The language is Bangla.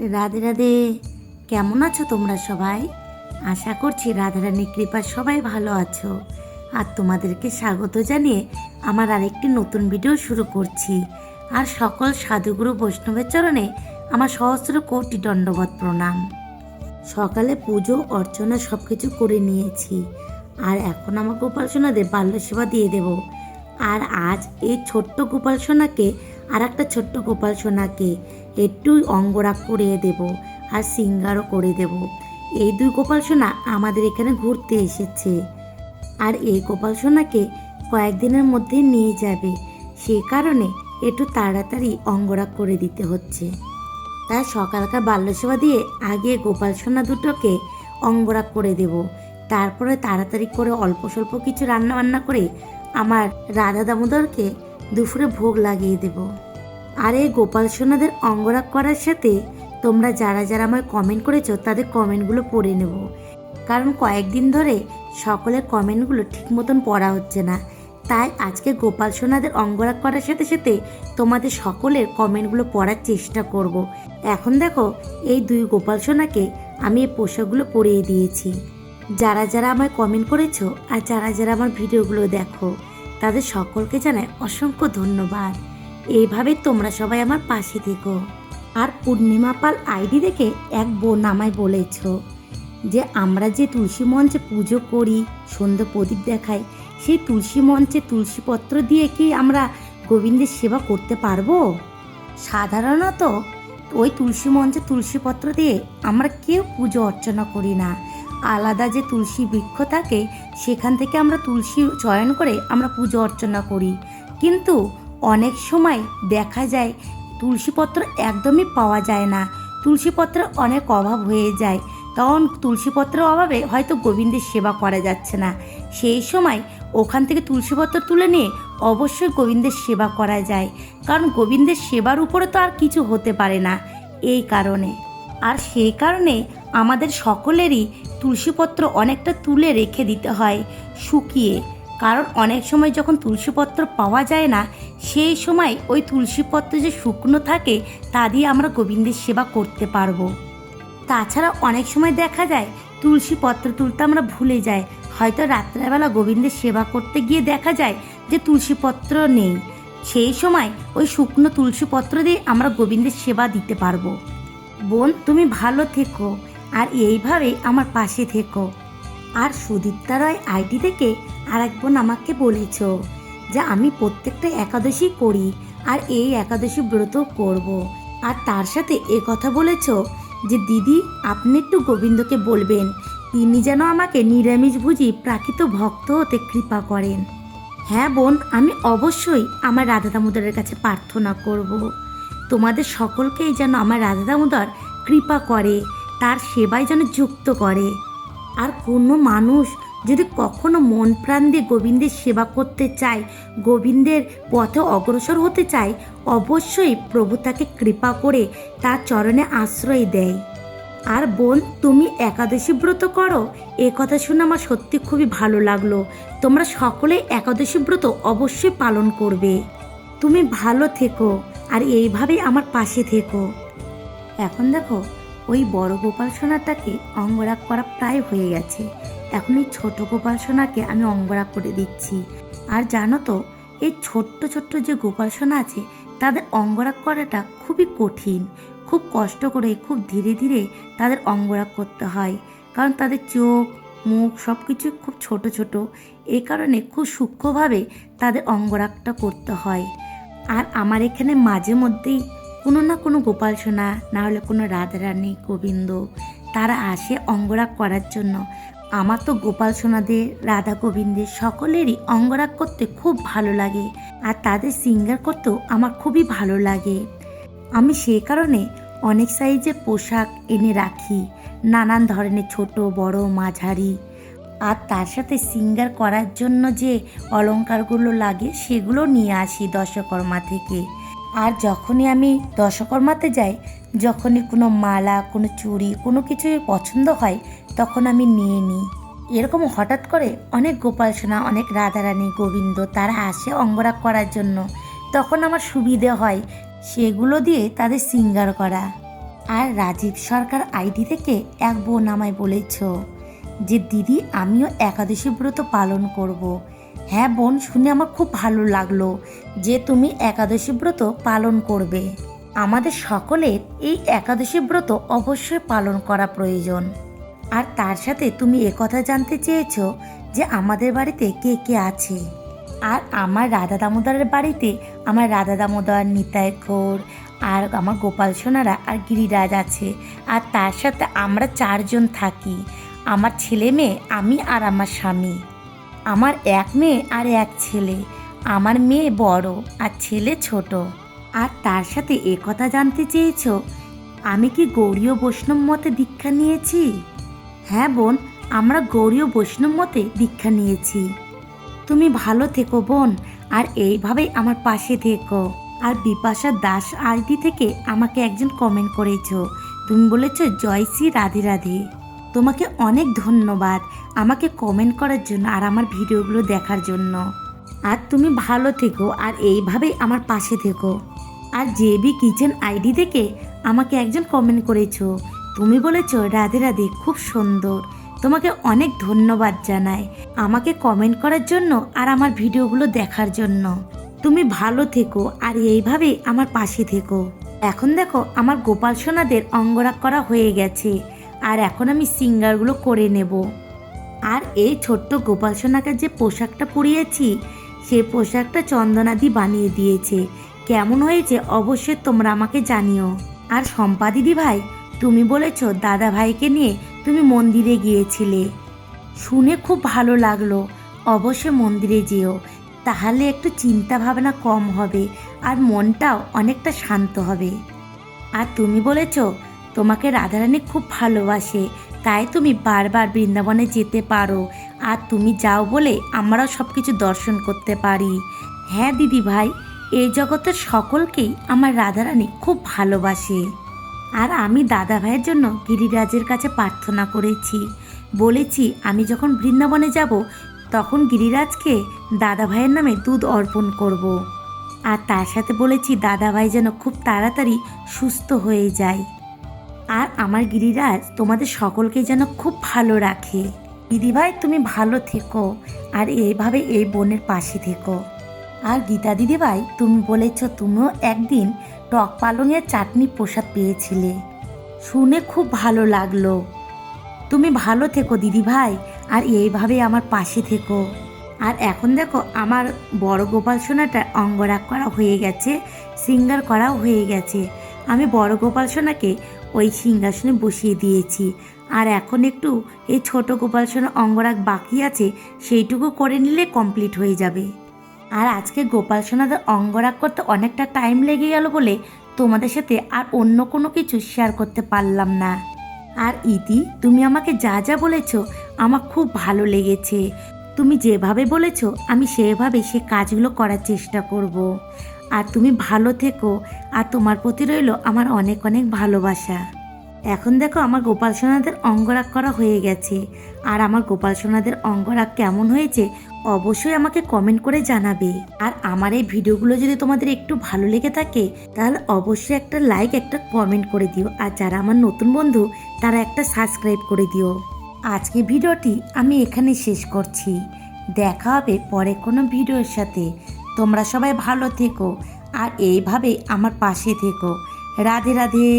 রাধে রাধে, কেমন আছো তোমরা সবাই? আশা করছি রাধারানীর কৃপা সবাই ভালো আছো। আর তোমাদেরকে স্বাগত জানিয়ে আমার আরেকটি নতুন ভিডিও শুরু করছি। আর সকল সাধুগুরু বৈষ্ণবের চরণে আমার সহস্র কোটি দণ্ডবত প্রণাম। সকালে পুজো, অর্চনা সব কিছু করে নিয়েছি। আর এখন আমার গোপাল সোনাদের বাল্য সেবা দিয়ে দেব। আর আজ এই ছোট্ট গোপাল সোনাকে আর একটা ছোট্ট গোপাল সোনাকে একটু অঙ্গরাগ করিয়ে দেব আর সিঙ্গারও করে দেব। এই দুই গোপাল সোনা আমাদের এখানে ঘুরতে এসেছে। আর এই গোপাল সোনাকে কয়েকদিনের মধ্যে নিয়ে যাবে। সে কারণে একটু তাড়াতাড়ি অঙ্গরাগ করে দিতে হচ্ছে। তাই সকালকার বাল্যসেবা দিয়ে আগে গোপাল সোনা দুটোকে অঙ্গরাগ করে দেব। তারপরে তাড়াতাড়ি করে অল্প স্বল্প কিছু রান্না বান্না করে আমার রাধা দামোদরকে দুপুরে ভোগ লাগিয়ে দেব। আর এই গোপাল সোনাদের অঙ্গরাগ করার সাথে তোমরা যারা যারা আমায় কমেন্ট করেছ, তাদের কমেন্টগুলো পড়ে নেব। কারণ কয়েকদিন ধরে সকলের কমেন্টগুলো ঠিক মতন পড়া হচ্ছে না। তাই আজকে গোপাল সোনাদের অঙ্গরাগ করার সাথে সাথে তোমাদের সকলের কমেন্টগুলো পড়ার চেষ্টা করব। এখন দেখো, এই দুই গোপাল সোনাকে আমি এই পোশাকগুলো পরিয়ে দিয়েছি। যারা যারা আমায় কমেন্ট করেছ আর যারা যারা আমার ভিডিওগুলো দেখো তাদের সকলকে জানাই অসংখ্য ধন্যবাদ। এইভাবে তোমরা সবাই আমার পাশে থেকো। আর পূর্ণিমা পাল আইডি দেখে এক বোন আমায় বলেছ যে আমরা যে তুলসী মঞ্চে পুজো করি, সন্ধ্যে প্রদীপ দেখাই সেই তুলসী মঞ্চে তুলসী পত্র দিয়ে কি আমরা গোবিন্দের সেবা করতে পারব? সাধারণত ওই তুলসী মঞ্চে তুলসী পত্র দিয়ে আমরা কেউ পুজো অর্চনা করি না। আলাদা যে তুলসী বৃক্ষ থাকে, সেখান থেকে আমরা তুলসী চয়ন করে আমরা পুজো অর্চনা করি। কিন্তু অনেক সময় দেখা যায় তুলসীপত্র একদমই পাওয়া যায় না। তুলসীপত্রের অনেক অভাব হয়ে যায়। তখন তুলসীপত্রের অভাবে হয়তো গোবিন্দের সেবা করা যাচ্ছে না। সেই সময় ওখান থেকে তুলসীপত্র তুলে নিয়ে অবশ্যই গোবিন্দের সেবা করা যায়। কারণ গোবিন্দের সেবার উপরে তো আর কিছু হতে পারে না। এই কারণে। আর সেই কারণে আমাদের সকলেরই তুলসীপত্র অনেকটা তুলে রেখে দিতে হয়, শুকিয়ে। কারণ অনেক সময় যখন তুলসীপত্র পাওয়া যায় না, সেই সময় ওই তুলসীপত্র যে শুকনো থাকে, তা দিয়ে আমরা গোবিন্দের সেবা করতে পারব। তাছাড়া অনেক সময় দেখা যায়, তুলসীপত্র তুলতে আমরা ভুলে যাই। হয়তো রাত্রেবেলা গোবিন্দের সেবা করতে গিয়ে দেখা যায় যে তুলসীপত্র নেই। সেই সময় ওই শুকনো তুলসীপত্র দিয়ে আমরা গোবিন্দের সেবা দিতে পারব। বোন, তুমি ভালো থেকো। আর এইভাবেই আমার পাশে থেকো আর সুদীপ্তা রয় আইটি থেকে আর এক বোন আমাকে বলেছ যে আমি প্রত্যেকটা একাদশী করি আর এই একাদশী ব্রত করব। আর তার সাথে এ কথা বলেছ যে, দিদি, আপনি একটু গোবিন্দকে বলবেন তিনি যেন আমাকে নিরামিষ ভুজি প্রাকৃত ভক্ত হতে কৃপা করেন হ্যাঁ বোন, আমি অবশ্যই আমার রাধা দামোদরের কাছে প্রার্থনা করব। তোমাদের সকলকেই যেন আমার রাধা দামোদর কৃপা করে তার সেবায় যেন যুক্ত করে। আর কোনো মানুষ যদি কখনো মন প্রাণ দিয়ে গোবিন্দের সেবা করতে চায়, গোবিন্দের পথে অগ্রসর হতে চায়, অবশ্যই প্রভু তাকে কৃপা করে তার চরণে আশ্রয় দেয়। আর বোন, তুমি একাদশী ব্রত করো? এ কথা শুনে আমার সত্যি খুবই ভালো লাগল। তোমরা সকলে একাদশী ব্রত অবশ্যই পালন করবে। তুমি ভালো থেকো আর এইভাবেই আমার পাশে থেকো। এখন দেখো ওই বড় গোপাল সোনাটাকে অঙ্গরাগ করা প্রায় হয়ে গেছে। এখন এই ছোট গোপাল সোনাকে আমি অঙ্গরাগ করে দিচ্ছি। আর জানো তো, এই ছোট্ট ছোট্ট যে গোপাল সোনা আছে, তাদের অঙ্গরাগ করাটা খুবই কঠিন। খুব কষ্ট করে, খুব ধীরে ধীরে তাদের অঙ্গরাগ করতে হয়। কারণ তাদের চোখ, মুখ সব কিছু খুব ছোট ছোট। এই কারণে খুব সূক্ষ্মভাবে তাদের অঙ্গরাগটা করতে হয়। আর আমার এখানে মাঝে মধ্যেই কোনো না কোনো গোপাল সোনা, না হলে কোনো রাধারানী, গোবিন্দ, তারা আসে অঙ্গরাগ করার জন্য। আমার তো গোপাল সোনাদের, রাধা গোবিন্দের সকলেরই অঙ্গরাগ করতে খুব ভালো লাগে আর তাদের সিঙ্গার করতেও আমার খুবই ভালো লাগে। আমি সেই কারণে অনেক সাইজের পোশাক এনে রাখি, নানান ধরনের ছোট, বড়, মাঝারি। আর তার সাথে সিঙ্গার করার জন্য যে অলঙ্কারগুলো লাগে সেগুলো নিয়ে আসি দশকর্মা থেকে। আর যখনই আমি দশকর্মাতে যাই, যখনই কোনো মালা, কোনো চুড়ি, কোনো কিছুই পছন্দ হয়, তখন আমি নিয়ে নিই। এরকম হঠাৎ করে অনেক গোপাল সোনা, অনেক রাধারানী, গোবিন্দ, তারা আসে অঙ্গরাগ করার জন্য। তখন আমার সুবিধে হয় সেগুলো দিয়ে তাদের সিঙ্গার করা। আর রাজীব সরকার আইডি থেকে এক বোন আমায় বলেছ যে, দিদি, আমিও একাদশী ব্রত পালন করব। হ্যাঁ বোন, শুনে আমার খুব ভালো লাগল যে তুমি একাদশী ব্রত পালন করবে। আমাদের সকলের এই একাদশী ব্রত অবশ্যই পালন করা প্রয়োজন। আর তার সাথে তুমি একথা জানতে চেয়েছো যে আমাদের বাড়িতে কে কে আছে। আর আমার রাধা দামোদরের বাড়িতে আমার রাধা দামোদর, নিতাই ঘোর আর আমার গোপাল সোনারা আর গিরিরাজ আছে। আর তার সাথে আমরা চারজন থাকি। আমার ছেলে মেয়ে, আমি আর আমার স্বামী। আমার এক মেয়ে আর এক ছেলে। আমার মেয়ে বড় আর ছেলে ছোট। আর তার সাথে একথা জানতে চেয়েছো? আমি কি গৌরীয় বৈষ্ণব মতে দীক্ষা নিয়েছি? হ্যাঁ বোন, আমরা গৌরীয় বৈষ্ণব মতে দীক্ষা নিয়েছি। তুমি ভালো থেকো বোন, আর এইভাবেই আমার পাশে থেকো। আর বিপাশা দাস আইডি থেকে আমাকে একজন কমেন্ট করেছ। তুমি বলেছ, জয় শ্রী রাধে রাধে। তোমাকে অনেক ধন্যবাদ আমাকে কমেন্ট করার জন্য আর আমার ভিডিওগুলো দেখার জন্য। আর তুমি ভালো থেকো আর এইভাবেই আমার পাশে থেকো। আর জেবি কিচেন আইডি থেকে আমাকে একজন কমেন্ট করেছ। তুমি বলেছ, রাধে রাধে, খুব সুন্দর। তোমাকে অনেক ধন্যবাদ জানাই আমাকে কমেন্ট করার জন্য আর আমার ভিডিওগুলো দেখার জন্য। তুমি ভালো থেকো আর এইভাবেই আমার পাশে থেকো। এখন দেখো, আমার গোপাল সোনাদের অঙ্গরাগ করা হয়ে গেছে। আর এখন আমি সিঙ্গারগুলো করে নেব। আর এই ছোট্ট গোপাল সোনাকে যে পোশাকটা পরিয়েছি সেই পোশাকটা চন্দনাদি বানিয়ে দিয়েছে। কেমন হয়েছে অবশ্যই তোমরা আমাকে জানিও। আর শম্পা দিদি ভাই, তুমি বলেছ দাদা ভাইকে নিয়ে তুমি মন্দিরে গিয়েছিলে। শুনে খুব ভালো লাগল। অবশ্যই মন্দিরে যেও। তাহলে একটু চিন্তা ভাবনা কম হবে আর মনটাও অনেকটা শান্ত হবে। আর তুমি বলেছ তোমাকে রাধারানী খুব ভালোবাসে, তাই তুমি বারবার বৃন্দাবনে যেতে পারো। আর তুমি যাও বলে আমরাও সব কিছু দর্শন করতে পারি। হ্যাঁ দিদি ভাই এই জগতের সকলকেই আমার রাধারানী খুব ভালোবাসে। আর আমি দাদা ভাইয়ের জন্য গিরিরাজের কাছে প্রার্থনা করেছি। বলেছি, আমি যখন বৃন্দাবনে যাব, তখন গিরিরাজকে দাদা ভাইয়ের নামে দুধ অর্পণ করব। আর তার সাথে বলেছি দাদা ভাই যেন খুব তাড়াতাড়ি সুস্থ হয়ে যায়। আর আমার গিরিরাজ তোমাদের সকলকে যেন খুব ভালো রাখে। দিদিভাই, তুমি ভালো থেকো আর এইভাবে এই বোনের পাশে থেকো। আর গীতা দিদিভাই, তুমি বলেছ তুমিও একদিন টক পালংয়ের চাটনি প্রসাদ পেয়েছিলে। শুনে খুব ভালো লাগল। তুমি ভালো থেকো দিদি ভাই আর এইভাবে আমার পাশে থেকো। আর এখন দেখো আমার বড় গোপাল সোনাটা অঙ্গরাগ করা হয়ে গেছে, সিঙ্গার করাও হয়ে গেছে। আমি বড় গোপাল সোনাকে ওই সিংহাসনে বসিয়ে দিয়েছি। আর এখন একটু এই ছোট গোপাল সোনা অঙ্গরাগ বাকি আছে, সেইটুকু করে নিলে কমপ্লিট হয়ে যাবে। আর আজকে গোপাল সোনাদের অঙ্গরাগ করতে অনেকটা টাইম লেগে গেল বলে তোমাদের সাথে আর অন্য কোনো কিছু শেয়ার করতে পারলাম না। আর ইতি, তুমি আমাকে যা যা বলেছ, আমার খুব ভালো লেগেছে। তুমি যেভাবে বলেছ, আমি সেভাবে সে কাজগুলো করার চেষ্টা করব। আর তুমি ভালো থেকো। আর তোমার প্রতি রইল আমার অনেক অনেক ভালোবাসা। এখন দেখো আমার গোপাল সোনাদের অঙ্গরাগ করা হয়ে গেছে। আর আমার গোপাল সোনাদের অঙ্গরাগ কেমন হয়েছে অবশ্যই আমাকে কমেন্ট করে জানাবে। আর আমার এই ভিডিওগুলো যদি তোমাদের একটু ভালো লেগে থাকে, তাহলে অবশ্যই একটা লাইক একটা কমেন্ট করে দিও। আর যারা আমার নতুন বন্ধু, তারা একটা সাবস্ক্রাইব করে দিও। আজকে ভিডিওটি আমি এখানে শেষ করছি। দেখা হবে পরে কোনো ভিডিওর সাথে। তোমরা সবাই ভালো থেকো আর এইভাবে আমার পাশে থেকো। রাধে রাধে।